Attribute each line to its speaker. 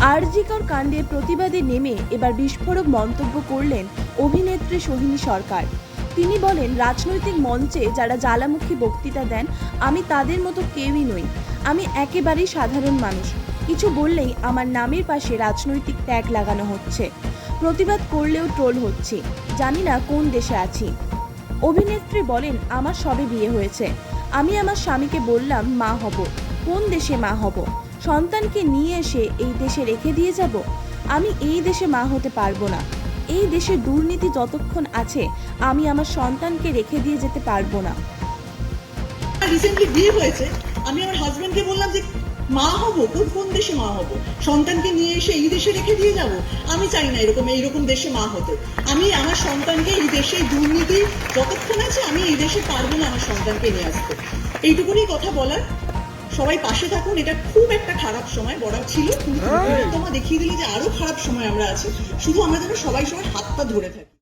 Speaker 1: আরজিকর কাণ্ডের প্রতিবাদে নেমে এবার বিস্ফোরক মন্তব্য করলেন অভিনেত্রী সোহিনী সরকার। তিনি বলেন, রাজনৈতিক মঞ্চে যারা জ্বালামুখী বক্তৃতা দেন, আমি তাদের মতো কেউই নই। আমি একেবারেই সাধারণ মানুষ। কিছু বললেই আমার নামের পাশে রাজনৈতিক ট্যাগ লাগানো হচ্ছে। প্রতিবাদ করলেও ট্রোল হচ্ছি। জানি না কোন দেশে আছি। অভিনেত্রী বলেন, আমার সবে বিয়ে হয়েছে। আমি আমার স্বামীকে বললাম, মা হব। কোন দেশে মা হব? সন্তানকে নিয়ে এসে এই দেশে রেখে দিয়ে যাব? আমি এই দেশে মা হতে পারব না। এই দেশে দুর্নীতি যতক্ষণ আছে, আমি আমার সন্তানকে রেখে দিয়ে যেতে পারব না।
Speaker 2: রিসেন্টলি বিয়ে হয়েছে। আমি আমার বললাম যে, মা হব কোন কোন দেশে মা হব? সন্তানকে নিয়ে এসে এই দেশে রেখে দিয়ে যাব? আমি চাই না এরকম, এইরকম দেশে মা হতে। আমি আমার সন্তানকে এই দেশে দুর্নীতি যতক্ষণ আছে, আমি এই দেশে পারব না আমার সন্তানকে নিয়ে আসতে। এইটুকুনি কথা বলার। সবাই পাশে থাকুন এটা খুব একটা খারাপ সময় বড় ছিল কিন্তু তোমার দেখিয়ে দিলি যে আরও খারাপ সময় আমরা আছি। শুধু আমরা যেন সবাই সবাই হাত পা ধরে থাকি।